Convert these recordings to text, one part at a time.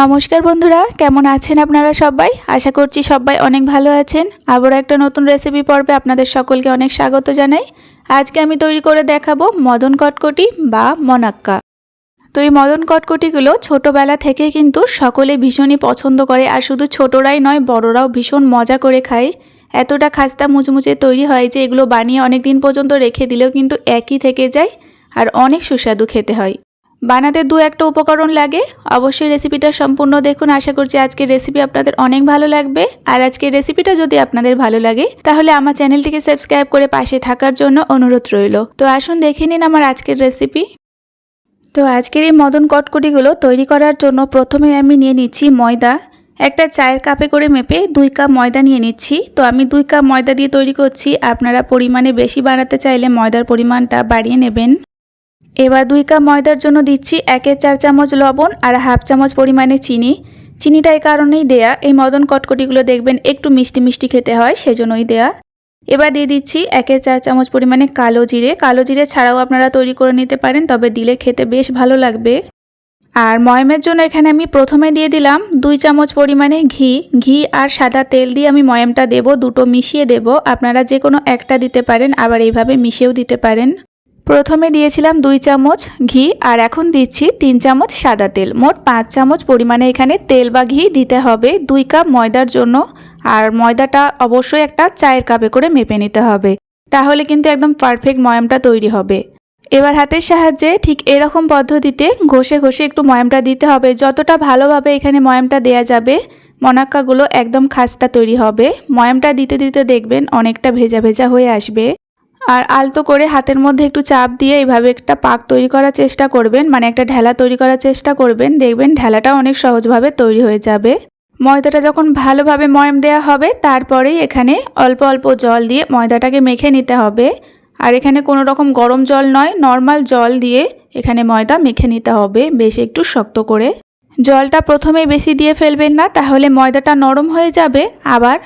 নমস্কার বন্ধুরা, কেমন আছেন আপনারা সবাই? আশা করছি সবাই অনেক ভালো আছেন। আবারও একটা নতুন রেসিপি পর্বে আপনাদের সকলকে অনেক স্বাগত জানাই। আজকে আমি তৈরি করে দেখাবো মদন কটকটি বা মনাক্কা। তো এই মদন কটকটিগুলো ছোটোবেলা থেকে কিন্তু সকলে ভীষণই পছন্দ করে, আর শুধু ছোটরাই নয়, বড়রাও ভীষণ মজা করে খায়। এতটা খাস্তা মুচমুচে তৈরি হয় যে এগুলো বানিয়ে অনেক দিন পর্যন্ত রেখে দিলেও কিন্তু একই থেকে যায়, আর অনেক সুস্বাদু খেতে হয়। বানাতে দু একটা উপকরণ লাগে। অবশ্যই রেসিপিটা সম্পূর্ণ দেখুন। আশা করছি আজকের রেসিপি আপনাদের অনেক ভালো লাগবে। আর আজকের রেসিপিটা যদি আপনাদের ভালো লাগে, তাহলে আমার চ্যানেলটিকে সাবস্ক্রাইব করে পাশে থাকার জন্য অনুরোধ রইল। তো আসুন দেখে নিন আমার আজকের রেসিপি তো আজকের এই মদন কটকটিগুলো তৈরি করার জন্য প্রথমে আমি নিয়ে নিচ্ছি ময়দা। একটা চায়ের কাপে করে মেপে দুই কাপ ময়দা নিয়ে নিচ্ছি। তো আমি দুই কাপ ময়দা দিয়ে তৈরি করছি। আপনারা পরিমাণে বেশি বানাতে চাইলে ময়দার পরিমাণটা বাড়িয়ে নেবেন। এবার দুই কাপ ময়দার জন্য দিচ্ছি একের চার চামচ লবণ আর হাফ চামচ পরিমাণে চিনি। চিনিটা এই কারণেই দেয়া। এই মদন কটকটিগুলো দেখবেন একটু মিষ্টি মিষ্টি খেতে হয়, সেজন্যই দেয়া। এবার দিয়ে দিচ্ছি একের চার চামচ পরিমাণে কালো জিরে। কালো জিরে ছাড়াও আপনারা তৈরি করে নিতে পারেন, তবে দিলে খেতে বেশ ভালো লাগবে। আর ময়মের জন্য এখানে আমি প্রথমে দিয়ে দিলাম দুই চামচ পরিমাণে ঘি। ঘি আর সাদা তেল দিয়ে আমি ময়মটা দেব, দুটো মিশিয়ে দেব। আপনারা যে কোনো একটা দিতে পারেন, আবার এইভাবে মিশিয়েও দিতে পারেন। প্রথমে দিয়েছিলাম দুই চামচ ঘি আর এখন দিচ্ছি তিন চামচ সাদা তেল। মোট পাঁচ চামচ পরিমাণে এখানে তেল বা ঘি দিতে হবে। দুই কাপ ময়দার জন্য। আর ময়দাটা অবশ্যই একটা চায়ের কাপে করে মেপে নিতে হবে। তাহলে কিন্তু একদম পারফেক্ট ময়ামটা তৈরি হবে। এবার হাতের সাহায্যে ঠিক এরকম পদ্ধতিতে ঘষে ঘষে একটু ময়ামটা দিতে হবে। যতটা ভালোভাবে এখানে ময়ামটা দেয়া যাবে, মনাক্কাগুলো একদম খাস্তা তৈরি হবে। ময়ামটা দিতে দিতে দেখবেন অনেকটা ভেজা ভেজা হয়ে আসবে। আর আলতো করে হাতের মধ্যে একটু চাপ দিয়ে এইভাবে একটা পাক তৈরি করার চেষ্টা করবেন মানে একটা ঢেলা তৈরি করার চেষ্টা করবেন। দেখবেন ঢেলাটা অনেক সহজভাবে তৈরি হয়ে যাবে। ময়দাটা যখন ভালোভাবে ময়ম দেওয়া হবে, তারপরেই এখানে অল্প অল্প জল দিয়ে ময়দাটাকে মেখে নিতে হবে। আর এখানে কোনো রকম গরম জল নয়, নর্মাল জল দিয়ে এখানে ময়দা মেখে নিতে হবে, বেশ একটু শক্ত করে। জলটা প্রথমে বেশি দিয়ে ফেলবেন না, তাহলে ময়দাটা নরম হয়ে যাবে। আবার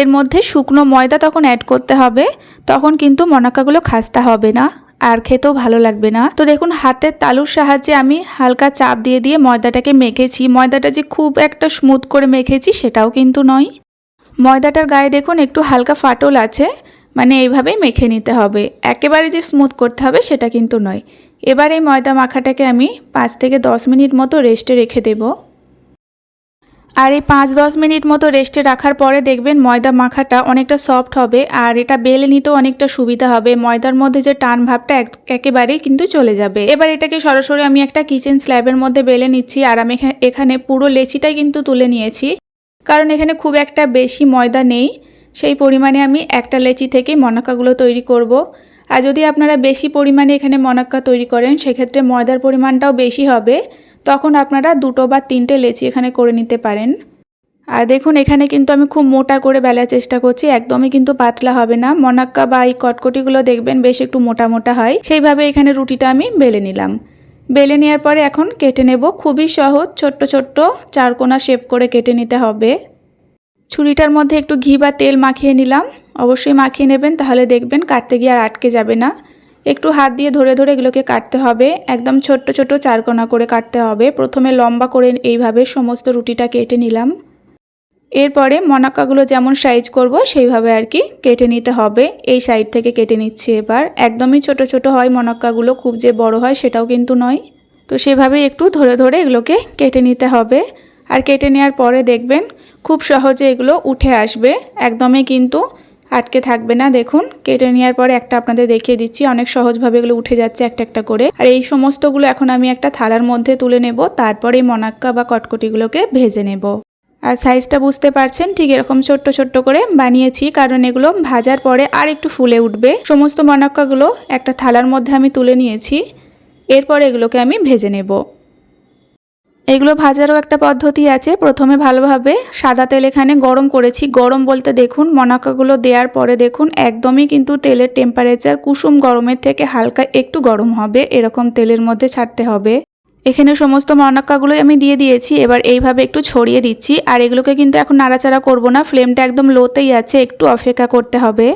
এর মধ্যে শুকনো ময়দা তখন অ্যাড করতে হবে, তখন কিন্তু মনাকাগুলো খাস্তা হবে না, আর খেতেও ভালো লাগবে না। তো দেখুন, হাতের তালুর সাহায্যে আমি হালকা চাপ দিয়ে দিয়ে ময়দাটাকে মেখেছি। ময়দাটা যে খুব একটা স্মুথ করে মেখেছি সেটাও কিন্তু নয়। ময়দাটার গায়ে দেখুন, একটু হালকা ফাটল আছে মানে এইভাবেই মেখে নিতে হবে। একেবারে যে স্মুথ করতে হবে সেটা কিন্তু নয়। এবার এই ময়দা মাখাটাকে আমি পাঁচ থেকে দশ মিনিট মতো রেস্টে রেখে দেবো। আর এই পাঁচ দশ মিনিট মতো রেস্টে রাখার পরে দেখবেন ময়দা মাখাটা অনেকটা সফট হবে আর এটা বেলে নিতেও অনেকটা সুবিধা হবে। ময়দার মধ্যে যে টান ভাবটা একেবারেই কিন্তু চলে যাবে। এবার এটাকে সরাসরি আমি একটা কিচেন স্ল্যাবের মধ্যে বেলে নিচ্ছি আর আমি এখানে পুরো লেচিটাই কিন্তু তুলে নিয়েছি। কারণ এখানে খুব একটা বেশি ময়দা নেই। সেই পরিমাণে আমি একটা লেচি থেকে মনাক্কাগুলো তৈরি করব। আর যদি আপনারা বেশি পরিমাণে এখানে মনাক্কা তৈরি করেন, সেক্ষেত্রে ময়দার পরিমাণটাও বেশি হবে। তখন আপনারা দুটো বা তিনটে লেচি এখানে করে নিতে পারেন। আর দেখুন, এখানে কিন্তু আমি খুব মোটা করে বেলার চেষ্টা করছি, একদমই কিন্তু পাতলা হবে না। মনাক্কা বা এই কটকটিগুলো দেখবেন বেশ একটু মোটা মোটা হয়। সেইভাবে এখানে রুটিটা আমি বেলে নিলাম। বেলে নেওয়ার পরে এখন কেটে নেব, খুবই সহজ, ছোট্ট ছোট্ট চারকোনা শেপ করে কেটে নিতে হবে। ছুরিটার মধ্যে একটু ঘি বা তেল মাখিয়ে নিলাম। অবশ্যই মাখিয়ে নেবেন, তাহলে দেখবেন কাটতে গিয়ে আর আটকে যাবে না। একটু হাত দিয়ে ধরে ধরে এগুলোকে কাটতে হবে। একদম ছোট্ট ছোট চারকোনা করে কাটতে হবে। প্রথমে লম্বা করে এইভাবে সমস্ত রুটিটা কেটে নিলাম। এরপরে মনাক্কাগুলো যেমন সাইজ করব, সেইভাবে আর কি কেটে নিতে হবে। এই সাইড থেকে কেটে নিচ্ছি এবার। একদমই ছোট ছোট হয় মনাক্কাগুলো, খুব যে বড় হয় সেটাও কিন্তু নয়। তো সেভাবেই একটু ধরে ধরে এগুলোকে কেটে নিতে হবে। আর কেটে নেওয়ার পরে দেখবেন খুব সহজে এগুলো উঠে আসবে। একদমই কিন্তু আটকে থাকবে না, দেখুন। কেটে নেওয়ার পরে একটা আপনাদের দেখিয়ে দিচ্ছি। অনেক সহজভাবে এগুলো উঠে যাচ্ছে একটা একটা করে। আর এই সমস্তগুলো এখন আমি একটা থালার মধ্যে তুলে নেব, তারপরে মনাক্কা বা কটকটিগুলোকে ভেজে নেব। আর সাইজটা বুঝতে পারছেন? ঠিক এরকম ছোট্ট ছোট্ট করে বানিয়েছি, কারণ এগুলো ভাজার পরে আর একটু ফুলে উঠবে। সমস্ত মনাক্কাগুলো একটা থালার মধ্যে আমি তুলে নিয়েছি। এরপর এগুলোকে আমি ভেজে নেব। এগুলো ভাজারও একটা পদ্ধতি আছে। প্রথমে ভালোভাবে সাদা তেল এখানে গরম করেছি। গরম বলতে দেখুন, মনাকাগুলো দেওয়ার পরে দেখুন, একদমই কিন্তু তেলের টেম্পারেচার কুসুম গরমের থেকে হালকা একটু গরম হবে। এরকম তেলের মধ্যে ছাড়তে হবে। এখানে সমস্ত মনাক্কাগুলোই আমি দিয়ে দিয়েছি। এবার এইভাবে একটু ছড়িয়ে দিচ্ছি। আর এগুলোকে কিন্তু এখন নাড়াচাড়া করব না। ফ্লেমটা একদম লোতেই আছে। একটু অপেক্ষা করতে হবে।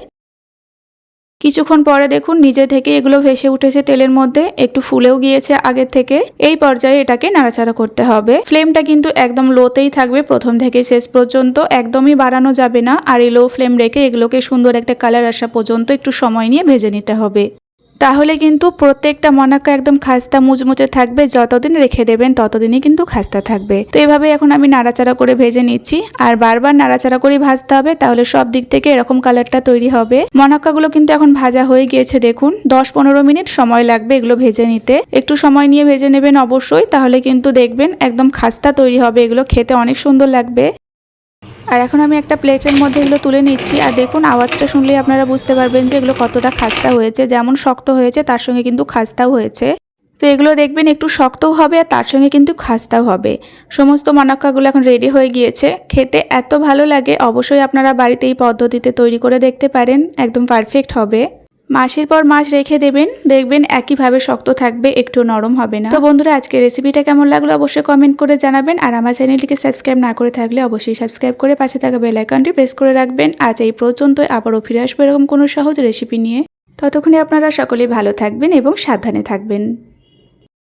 কিছুক্ষণ পরে দেখুন নিজে থেকে এগুলো ভেসে উঠেছে তেলের মধ্যে, একটু ফুলেও গিয়েছে আগের থেকে। এই পর্যায়ে এটাকে নাড়াচাড়া করতে হবে। ফ্লেমটা কিন্তু একদম লোতেই থাকবে প্রথম থেকে শেষ পর্যন্ত, একদমই বাড়ানো যাবে না। আর এই লো ফ্লেম রেখে এগুলোকে সুন্দর একটা কালার আসা পর্যন্ত একটু সময় নিয়ে ভেজে নিতে হবে। তাহলে কিন্তু প্রত্যেকটা মনাক্কা একদম খাস্তা মুচমুচে থাকবে, যতদিন রেখে দেবেন ততদিনই কিন্তু খাস্তা থাকবে। তো এভাবে এখন আমি নাড়াচাড়া করে ভেজে নিচ্ছি। আর বারবার নাড়াচাড়া করে ভাজতে হবে, তাহলে সব দিক থেকে এরকম কালারটা তৈরি হবে। মনাক্কাগুলো কিন্তু এখন ভাজা হয়ে গিয়েছে, দেখুন। দশ পনেরো মিনিট সময় লাগবে এগুলো ভেজে নিতে। একটু সময় নিয়ে ভেজে নেবেন অবশ্যই, তাহলে কিন্তু দেখবেন একদম খাস্তা তৈরি হবে, এগুলো খেতে অনেক সুন্দর লাগবে। আর এখন আমি একটা প্লেটের মধ্যে এগুলো তুলে নিচ্ছি। আর দেখুন, আওয়াজটা শুনলেই আপনারা বুঝতে পারবেন যে এগুলো কতটা খাস্তা হয়েছে। যেমন শক্ত হয়েছে, তার সঙ্গে কিন্তু খাস্তাও হয়েছে। তো এগুলো দেখবেন একটু শক্তও হবে আর তার সঙ্গে কিন্তু খাস্তাও হবে। সমস্ত মনাক্কাগুলো এখন রেডি হয়ে গিয়েছে। খেতে এত ভালো লাগে, অবশ্যই আপনারা বাড়িতে এই পদ্ধতিতে তৈরি করে দেখতে পারেন। একদম পারফেক্ট হবে। মাসের পর মাস রেখে দেবেন, দেখবেন একইভাবে শক্ত থাকবে, একটু নরম হবে না। তো বন্ধুরা আজকে রেসিপিটা কেমন লাগল অবশ্যই কমেন্ট করে জানাবেন, আর আমার চ্যানেলটিকে সাবস্ক্রাইব না করে থাকলে অবশ্যই সাবস্ক্রাইব করে পাশে থাকা বেল আইকনটি প্রেস করে রাখবেন। আজ এই পর্যন্ত আবারও ফিরে আসব এরকম কোনো সহজ রেসিপি নিয়ে। ততক্ষণে আপনারা সকলেই ভালো থাকবেন এবং সাবধানে থাকবেন।